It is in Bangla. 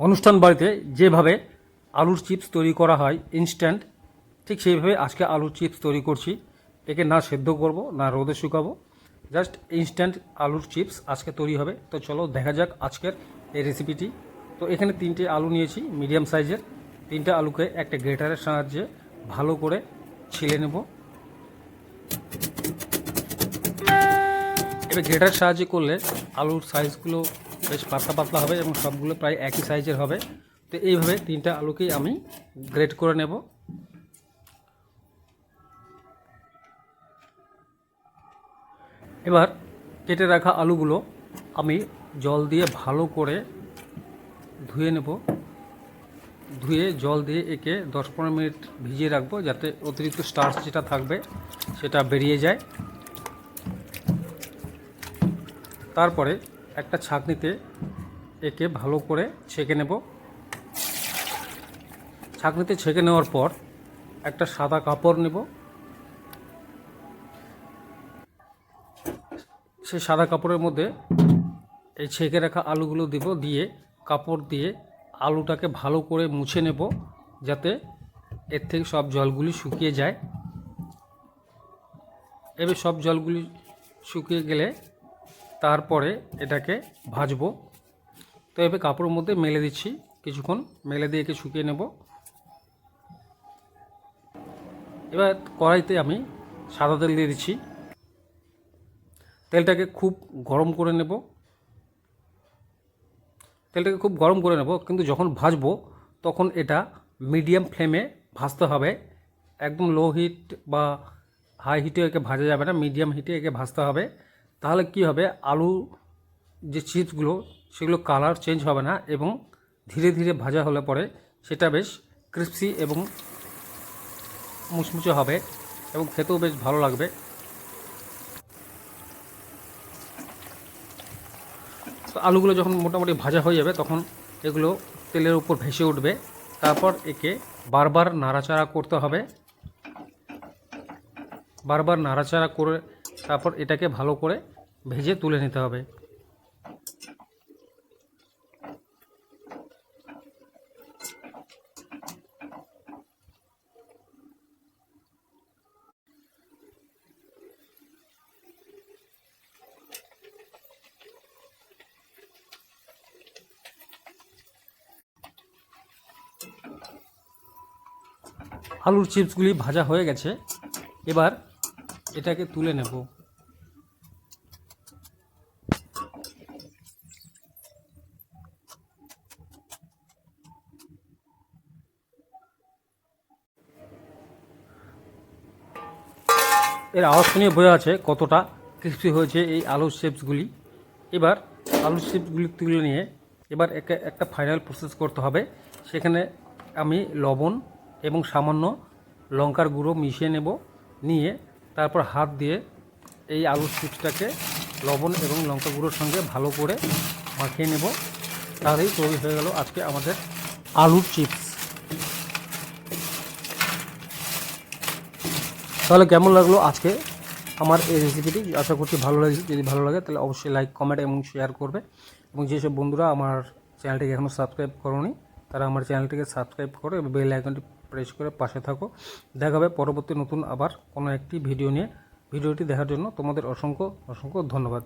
অনুষ্ঠান বাড়িতে যেভাবে আলুর চিপস তৈরি করা হয় ইনস্ট্যান্ট ঠিক সেইভাবে আজকে আলুর চিপস তৈরি করছি। একে না সেদ্ধ করব, না রোদে শুকাবো জাস্ট ইনস্ট্যান্ট আলুর চিপস আজকে তৈরি হবে। তো চলো দেখা যাক আজকের এই রেসিপিটি তো এখানে তিনটে আলু নিয়েছি মিডিয়াম সাইজের তিনটে আলুকে একটা গ্রেটারের সাহায্যে ভালো করে ছিলে নেব। এবার গ্রেটার সাহায্যে করলে আলুর সাইজগুলো বেশ পাতলা পাতলা হবে এবং সবগুলো প্রায় একই সাইজের হবে। তো এইভাবে তিনটা আলুকেই আমি গ্রেড করে নেব। এবার কেটে রাখা আলুগুলো আমি জল দিয়ে ভালো করে ধুয়ে নেব। ধুয়ে জল দিয়ে একে দশ পনেরো মিনিট ভিজিয়ে রাখব যাতে অতিরিক্ত স্টার্চ যেটা থাকবে সেটা বেরিয়ে যায়। তারপরে একটা ছাঁকনিতে একে ভালো করে ছেঁকে নেব। ছাঁকনিতে ছেঁকে নেওয়ার পর একটা সাদা কাপড় নেব। সেই সাদা কাপড়ের মধ্যে এই ছেঁকে রাখা আলুগুলো দেব দিয়ে কাপড় দিয়ে আলুটাকে ভালো করে মুছে নেব যাতে এর থেকে সব জলগুলি শুকিয়ে যায়। এবার সব জলগুলি শুকিয়ে গেলে তারপরে এটাকে ভাজবো। তো এবার কাপড়ের মধ্যে মেলে দিচ্ছি কিছুক্ষণ। মেলে দিয়ে একে শুকিয়ে নেব। এবার কড়াইতে আমি সাদা তেল দিয়ে দিচ্ছি। তেলটাকে খুব গরম করে নেব। তেলটাকে খুব গরম করে নেব, কিন্তু যখন ভাজবো তখন এটা মিডিয়াম ফ্লেমে ভাজতে হবে। একদম লো হিট বা হাই হিটে একে ভাজা যাবে না, মিডিয়াম হিটে একে ভাজতে হবে। তাহলে কি হবে? আলু যে চিপসগুলো সেগুলো কালার চেঞ্জ হবে না এবং ধীরে ধীরে ভাজা হলে পরে সেটা বেশ ক্রিস্পি এবং মুচমুচে হবে এবং খেতেও বেশ ভালো লাগবে। তো আলুগুলো যখন মোটামুটি ভাজা হয়ে যাবে, তখন এগুলো তেলের উপর ভেসে উঠবে। তারপর একে বারবার নাড়াচাড়া করতে হবে। বারবার নাড়াচাড়া করে তারপর এটাকে ভালো করে ভেজে তুলে নিতে হবে। আলুর চিপসগুলি ভাজা হয়ে গেছে। এবার এটাকে তুলে নেব। এর আওয়াজ শুনে বোঝা আছে কতটা ক্রিস্পি হয়েছে এই আলুর শেপসগুলি এবার আলুর শেপসগুলি তুলে নিয়ে এবার একে একটা ফাইনাল প্রসেস করতে হবে। সেখানে আমি লবণ এবং সামান্য লঙ্কার গুঁড়ো মিশিয়ে নেব। নিয়ে তারপর হাত দিয়ে এই আলুর চিপসটাকে লবণ এবং লঙ্কা গুঁড়োর সঙ্গে ভালো করে মাখিয়ে নেব। তাহলেই তৈরি হয়ে গেল আজকে আমাদের আলুর চিপস। তাহলে কেমন লাগল আজকে আমার এই রেসিপিটি? আশা করছি ভালো লাগে যদি ভালো লাগে তাহলে অবশ্যই লাইক, কমেন্ট এবং শেয়ার করবে। এবং যেসব বন্ধুরা আমার চ্যানেলটিকে এখনও সাবস্ক্রাইব করোনি, তারা আমার চ্যানেলটিকে সাবস্ক্রাইব করো এবং বেল আইকনটি প্রেস করে পাশে থাকো। দেখা হবে পরবর্তী নতুন আবার কোনো একটি ভিডিও নিয়ে। ভিডিওটি দেখার জন্য তোমাদের অসংখ্য অসংখ্য ধন্যবাদ।